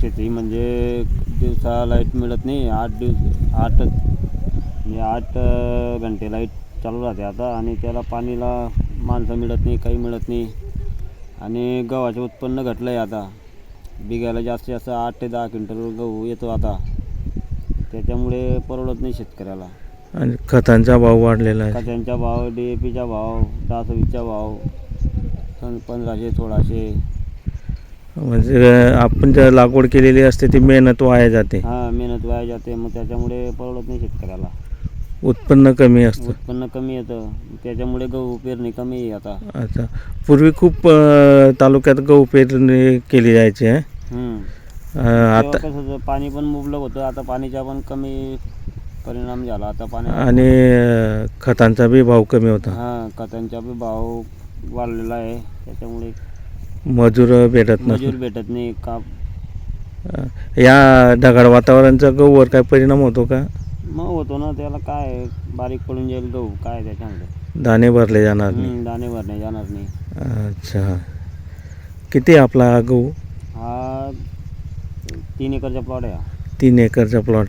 शेती म्हणजे दिवसा लाइट मिळत नाही आठ दिवस आठ म्हणजे आठ घंटे लाइट चालू राहते आता आणि त्याला पाणीला माणसं मिळत नाही काही मिळत नाही. आणि गव्हाचं उत्पन्न घटलं आहे आता. बिघायला जास्तीत जास्त आठ ते दहा क्विंटल गहू येतो आता. त्याच्यामुळे परवडत नाही शेतकऱ्याला. आणि खतांचा भाव वाढलेला आहे. खतांचा भाव डी ए पीचा भाव दहा सव्वीसचा भाव पंधराशे सोळाशे. म्हणजे आपण ज्या लागवड केलेली असते ती मेहनत वाया जाते. हां मेहनत वाया जाते. मग त्याच्यामुळे परवडत नाही शेतकऱ्याला. उत्पन्न कमी असतं. उत्पन्न कमी येतं. त्याच्यामुळे गहू पेरणी कमी आहे आता. अच्छा. पूर्वी खूप अ, तालुक्यात गहू पेरणी केली जायची आहे हम्म. अ, तेव्हा आता कसं होतं, पाणी पण मुबलक होतं. आता पाणीचा पण कमी परिणाम झाला. आता पाणी आणि अ, खतांचा बी भाव कमी होता. हां खतांचा बी भाव वाढलेला आहे. त्याच्यामुळे मजूर भेटत मजूर नसतो भेटत नाही का? या ढगाळ वातावरणाचा गहूवर काय परिणाम होतो का? मग होतो ना त्याला काय बारीक पडून जाईल गहू काय त्याच्यामध्ये? दाणे भरले जाणार नाही. हम्म, दाणे भरणे जाणार नाही. अच्छा. किती आपला हा गहू? हा तीन एकरचा प्लॉट आहे हा. तीन एकरचा प्लॉट.